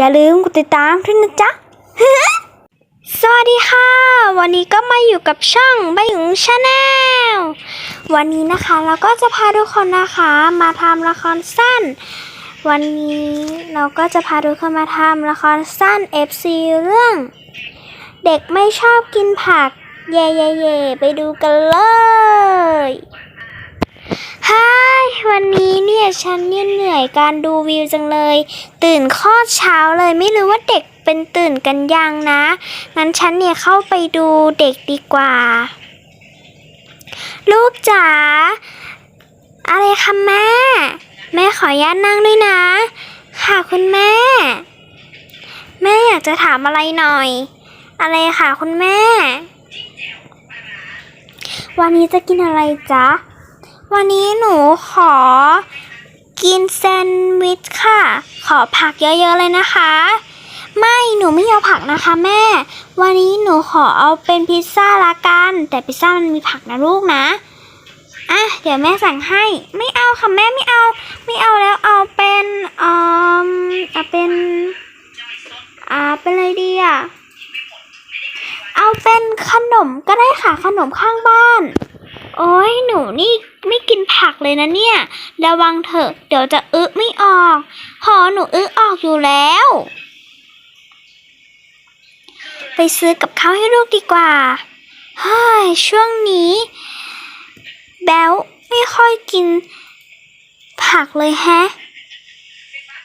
อย่าลืมกดติดตามด้วยนะจ๊ะ สวัสดีค่ะ วันนี้ก็มาอยู่กับช่องใบหยงชาแนลวันนี้นะคะเราก็จะพาทุกคนนะคะมาทำละครสั้น วันนี้เราก็จะพาทุกคนมาทำละครสั้น FC เรื่อง เด็กไม่ชอบกินผัก เย่เย่เย่ไปดูกันเลยฮายวันนี้เนี่ย ฉันเนี่ยเหนื่อยการดูวิวจังเลย ตื่นโคตรเช้าเลยไม่รู้ว่าเด็กเป็นตื่นกันยังนะ งั้นฉันเนี่ยเข้าไปดูเด็กดีกว่า ลูกจ๋าอะไรคะแม่ แม่ขออนุญาตนั่งด้วยนะ ค่ะคุณแม่ แม่อยากจะถามอะไรหน่อย อะไรค่ะคุณแม่ วันนี้จะกินอะไรจ๊ะ วันนี้หนูขอ กินแซนด์วิชค่ะ ขอผักเยอะๆเลยนะคะ ไม่หนูไม่เอาผักนะคะแม่ วันนี้หนูขอเอาเป็นพิซซ่าละกัน แต่พิซซ่ามันมีผักนะลูกนะอะเดี๋ยวแม่สั่งให้ ไม่เอาค่ะแม่ไม่เอา ไม่เอาแล้วเอาเป็นอืมเอาเป็นอ่าเป็นอะไรดีอะเอาเป็นขนมก็ได้ค่ะขนมข้างบ้าน โอ้ยหนูนี่ไม่กินผักเลยนะเนี่ย ระวังเถอะ เดี๋ยวจะอึไม่ออก หอหนูอึออกอยู่แล้ว ไปซื้อกับข้าวให้ลูกดีกว่าเฮ้ยช่วงนี้ แบลไม่ค่อยกิน ผักเลยแฮะ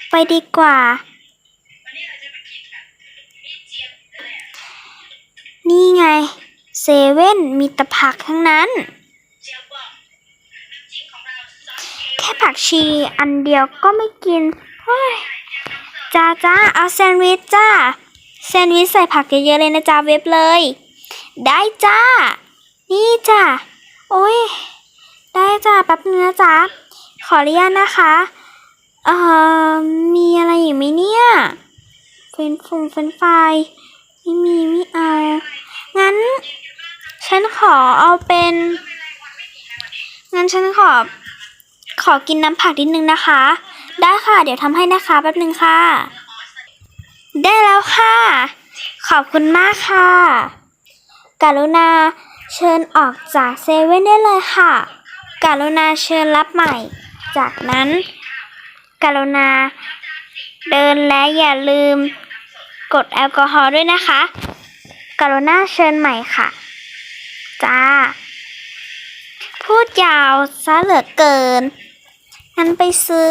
ไปดีกว่า นี่ไงเซเว่นมีแต่ผักทั้งนั้น แค่ผัก ชีอันเดียวก็ไม่กินเฮ้ยจ้าจ้าเอาแซนด์วิชจ้าแซนด์วิชใส่ผักเยอะๆเลยนะจ้าเว็บเลย ได้จ้า นี่จ้าโอ้ยได้จ้าแป๊บนึงนะจ๊ะขออนุญาตนะคะเอ่อมีอะไรอีกไหมเนี่ยเฟนฟงเฟนช์ฟไม่มีไม่เอางั้น ฉันขอเอาเป็น งั้นฉันขอ ขอกินน้ำผักนิดนึงนะคะ ได้ค่ะ เดี๋ยวทำให้นะคะแป๊บนึงค่ะ ได้แล้วค่ะ ขอบคุณมากค่ะ กรุณาเชิญออกจากเซเว่นได้เลยค่ะ กรุณาเชิญรับใหม่ จากนั้น กรุณา เดินและอย่าลืม กดแอลกอฮอล์ด้วยนะคะ กรุณาเชิญใหม่ค่ะ จ้าพูดยาวซะเหลือเกิน งั้นไปซื้อ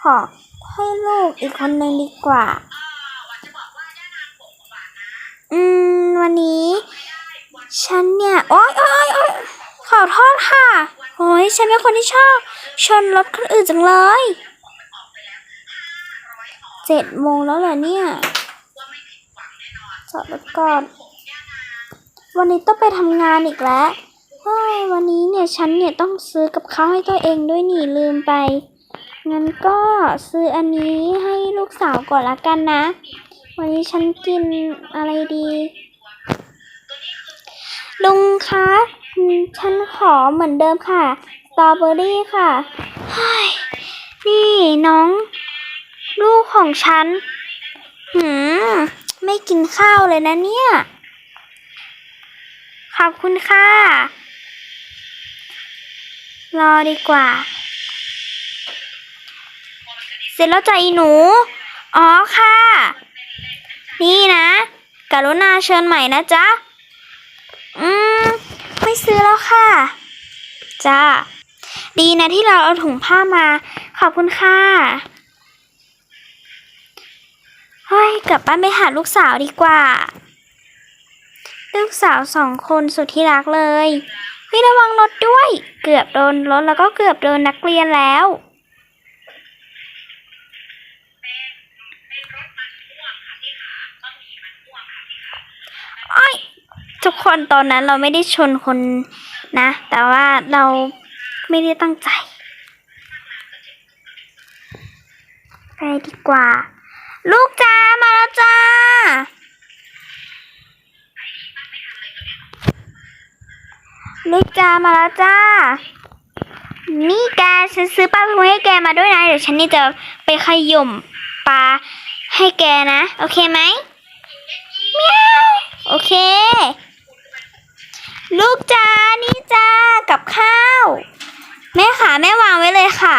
ของให้ลูกอีกคนหนึ่งดีกว่า อืม วันนี้ ฉันเนี่ย โอ๊ยโอ๊ยโอ๊ยขอโทษค่ะโอ้ยฉันเป็นคนที่ชอบ ชนรถคนอื่นจังเลยเจ็ดโมงแล้วเหรอเนี่ยจอดรถก่อน วันนี้ต้องไปทำงานอีกแล้ว เฮ้ยวันนี้เนี่ยฉันเนี่ยต้องซื้อกับข้าวให้ตัวเองด้วยนี่ลืมไป งั้นก็ซื้ออันนี้ให้ลูกสาวก่อนละกันนะ วันนี้ฉันกินอะไรดี ลุงคะ ฉันขอเหมือนเดิมค่ะ สตรอเบอรี่ค่ะเฮ้ยนี่น้อง ลูกของฉัน หืม ไม่กินข้าวเลยนะเนี่ยขอบคุณค่ะ รอดีกว่า เสร็จแล้วจ้ะอีหนู อ๋อค่ะ นี่นะ กรุณาเชิญใหม่นะจ๊ะ อืม ไม่ซื้อแล้วค่ะ จ้า ดีนะที่เราเอาถุงผ้ามา ขอบคุณค่ะเฮ้ยกลับบ้านไปหาลูกสาวดีกว่า ลูกสาวสองคนสุดที่รักเลย เฮ้ระวังรถด้วย เกือบโดนรถแล้วก็เกือบโดนนักเรียนแล้วอ้อยทุกคนตอนนั้นเราไม่ได้ชนคนนะ แต่ว่าเราไม่ได้ตั้งใจ ไปดีกว่า ลูกจ้ามาแล้วจ้า ลูกจามาแล้วจ้า นี่แกฉันซื้อปลาทูให้แกมาด้วยนะ เดี๋ยวฉันนี่จะไปขย่มปลาให้แกนะ โอเคไหมเมียวโอเค ลูกจ้านี่จ้ากับข้าว แม่ขาแม่วางไว้เลยค่ะ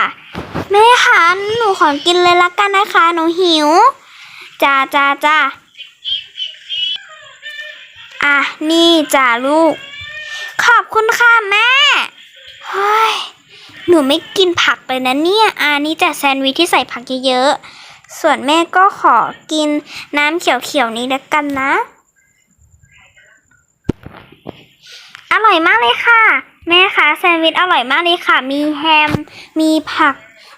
แม่ขาหนูขอกินเลยละกันนะคะ หนูหิวจ้าจ้าจ้าอะนี่จ้าลูก อบคุณค่ะแม่เฮ้ยหนูไม่กินผักเลยนะเนี่ยอ่านี่จ้ะแซนด์วิชที่ใส่ผักเยอะๆ ส่วนแม่ก็ขอกินน้ำเขียวๆนี้แล้วกันนะ อร่อยมากเลยค่ะ แม่คะแซนด์วิชอร่อยมากเลยค่ะ มีแฮม มีผัก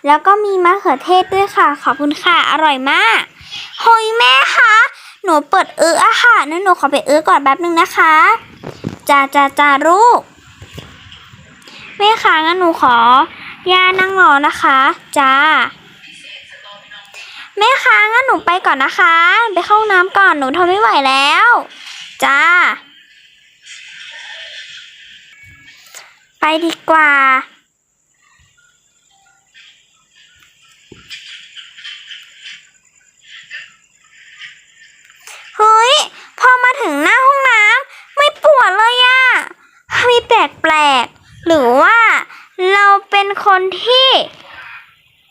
แล้วก็มีมะเขือเทศด้วยค่ะ ขอบคุณค่ะ อร่อยมากเฮ้ยแม่คะ หนูเปิดเอออาหารนะหนูขอไปเออก่อนแป๊บนึงนะคะ จ้าจ้าจ้าลูกแม่คะงั้นหนูขอย่านั่งรอนะคะจ้าแม่คะงั้นหนูไปก่อนนะคะ ไปเข้าน้ำก่อนหนูทนไม่ไหวแล้วจ้า ไปดีกว่า เฮ้ย พอมาถึงหน้าห้องน้ำไม่ปวดเลยอะมีแปลกๆ หรือว่าเราเป็นคนที่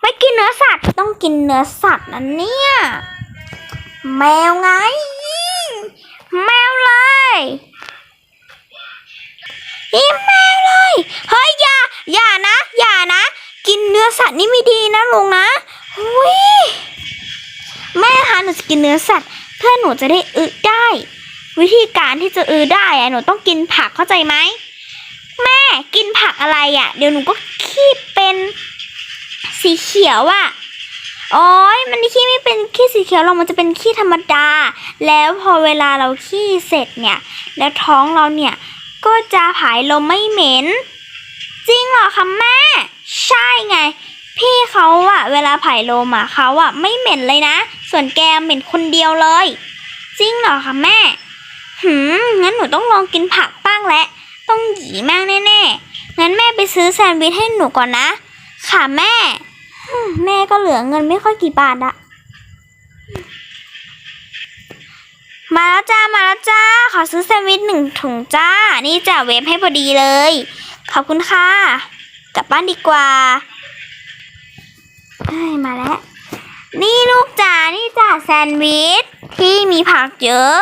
ไม่กินเนื้อสัตว์ต้องกินเนื้อสัตว์นะเนี่ย แมวไง แมวเลยอีแมวเลยเฮ้ยอย่าอย่านะ อย่านะ กินเนื้อสัตว์นี่ไม่ดีนะลุงนะหุยแม่คะหนูจะกินเนื้อสัตว์เพื่อหนูจะได้อึได้ วิธีการที่จะอึได้อะหนูต้องกินผักเข้าใจไหม แม่กินผักอะไรอะ่ะ เดี๋ยวหนูก็ขี้เป็นสีเขียวอะ่ะโอ้ยมันขี้ไม่เป็นขี้สีเขียวเรามันจะเป็นขี้ธรรมดา แล้วพอเวลาเราขี้เสร็จเนี่ย แล้วท้องเราเนี่ย ก็จะผายลมไม่เหม็น จริงเหรอคะแม่ ใช่ไง พี่เขาอะเวลาผายลมอะเขาอะไม่เหม็นเลยนะ ส่วนแกเหม็นคนเดียวเลย จริงเหรอคะแม่ หืมงั้นหนูต้องลองกินผักบ้างแหละ ต้องหยีมากแน่ๆ งั้นแม่ไปซื้อแซนด์วิชให้หนูก่อนนะ ค่ะแม่ แม่ก็เหลือเงินไม่ค่อยกี่บาทอะมาแล้วจ้า มาแล้วจ้า ขอซื้อแซนด์วิชหนึ่งถุงจ้า นี่จ้าเวฟให้พอดีเลย ขอบคุณค่ะ กลับบ้านดีกว่าเฮ้ยมาแล้ว นี่ลูกจ๋า นี่จ้าแซนด์วิชที่มีผักเยอะ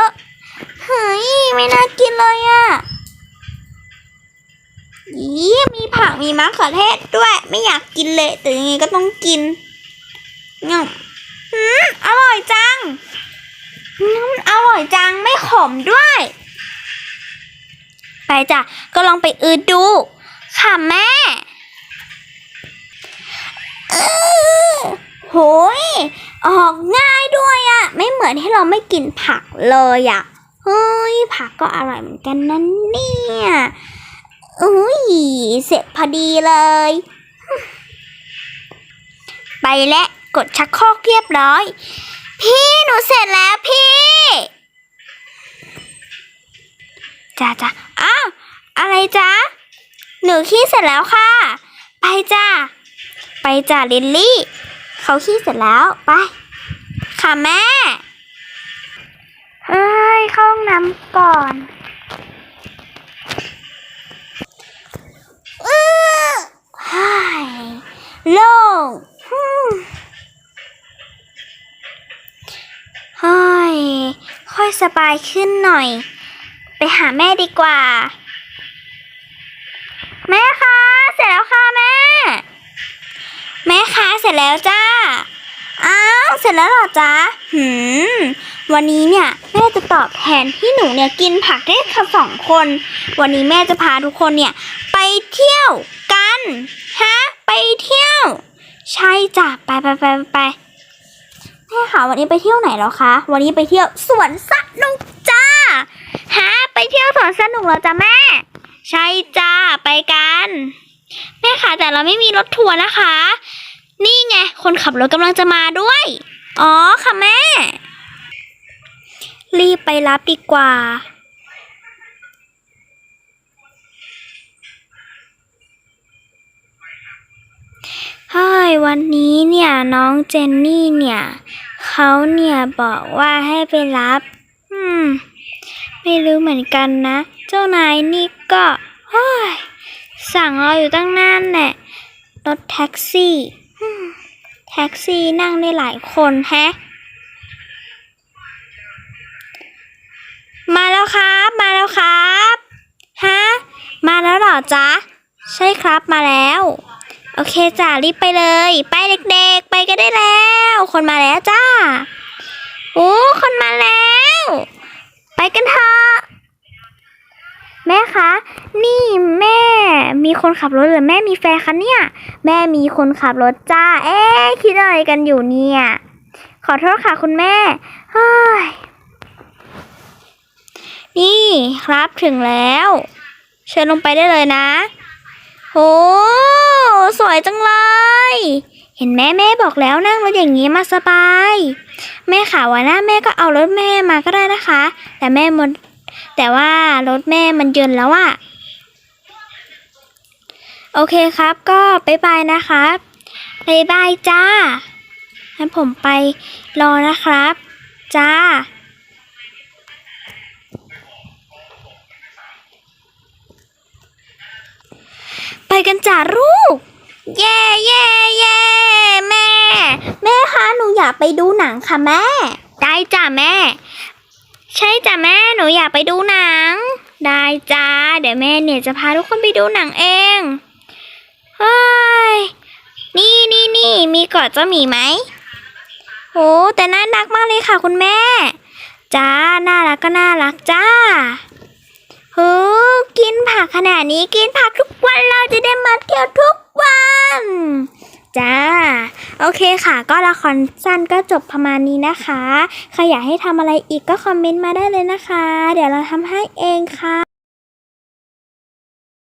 เฮ้ย ไม่น่ากินเลยอะ่ะ ยี่มีผักมีมะเขือเทศด้วย ไม่อยากกินเลย แต่ยังไงก็ต้องกินง่ำอืมอร่อยจังอืมอร่อยจังไม่ขมด้วย ไปจ้ะ ก็ลองไปอืดดู ค่ะแม่อื้อโหยออกง่ายด้วยอะไม่เหมือนที่เราไม่กินผักเลยอะเฮ้ยผักก็อร่อยเหมือนกันนั่นเนี่ย อุ้ย เสร็จพอดีเลย ไปและกดชักโครกเรียบร้อย พี่หนูเสร็จแล้วพี่จ้าจ้าอ้าวอะไรจ้าหนูขี้เสร็จแล้วค่ะ ไปจ้าไปจ้าลิลลี่ เขาขี้เสร็จแล้วไป ค่ะแม่เฮ้ยเข้าห้องน้ำก่อนอื้อเฮ้ยโล่งฮึ่มเฮ้ยค่อยสบายขึ้นหน่อย ไปหาแม่ดีกว่า แม่คะ เสร็จแล้วค่ะแม่ แม่คะ เสร็จแล้วจ้า อ้าว เสร็จแล้วเหรอจ๊ะหืม วันนี้เนี่ยแม่จะตอบแทนที่หนูเนี่ยกินผักได้แค่สองคน วันนี้แม่จะพาทุกคนเนี่ยไปเที่ยว กัน ฮะ ไปเที่ยว ใช่จ้ะไปไปไปไปไปแม่ค่ะวันนี้ไปเที่ยวไหนแล้วคะ วันนี้ไปเที่ยวสวนสนุกจ้า ฮะ ไปเที่ยวสวนสนุกเหรอจ้ะแม่ ใช่จ้า ไปกัน แม่ค่ะแต่เราไม่มีรถทัวร์นะคะ นี่ไง คนขับรถกำลังจะมาด้วย อ๋อค่ะแม่ รีบไปรับดีกว่า เฮ้ ยวันนี้เนี่ยน้องเจนนี่เนี่ยเขาเนี่ยบอกว่าให้ไปรับ อืม ไม่รู้เหมือนกันนะ เจ้านายนี่ก็เฮ้ยสั่งเราอยู่ตั้งนานแน่รถแท็กซี่แท็กซี่นั่งได้หลายคนแฮะ มาแล้วครับ มาแล้วครับ ฮะ มาแล้วหรอจ๊ะ ใช่ครับมาแล้ว โอเคจ้ะรีบไปเลย ไปเด็กๆ ไปกันได้แล้ว คนมาแล้วจ้าโอ้คนมาแล้ว ไปกันเถอะแม่คะ นี่แม่มีคนขับรถหรือแม่มีแฟนคะเนี่ย แม่มีคนขับรถจ้า เอ๊คิดอะไรกันอยู่เนี่ย ขอโทษค่ะคุณแม่เฮ้ยนี่ครับถึงแล้ว เชิญลงไปได้เลยนะ โอ้สวยจังเลย เห็นแม่แม่บอกแล้วนั่งรถอย่างนี้มาสบาย แม่ข่าวว่านะแม่ก็เอารถแม่มาก็ได้นะคะ แต่แม่มันแต่ว่ารถแม่มันเยินแล้วอะโอเคครับก็บายบายนะครับบายบายจ้างั้นผมไปรอนะครับ จ้า กันจ้าลูก เย่เย่เย่แม่ แม่คะหนูอยากไปดูหนังค่ะแม่ ได้จ้ะแม่ ใช่จ้ะแม่หนูอยากไปดูหนัง ได้จ้าเดี๋ยวแม่เนี่ยจะพาทุกคนไปดูหนังเองเฮ้ยนี่นี่นี่มีเกาะเจ้าหมีไหมโอ้แต่น่ารักมากเลยค่ะคุณแม่ จ้า น่ารักก็น่ารักจ้า โอ้กินผักขนาดนี้กินผักทุกวันเราจะได้มาเที่ยวทุกวัน จ้า โอเคค่ะ ก็ละครสั้นก็จบประมาณนี้นะคะ ใครอยากให้ทำอะไรอีกก็คอมเมนต์มาได้เลยนะคะ เดี๋ยวเราทำให้เองค่ะ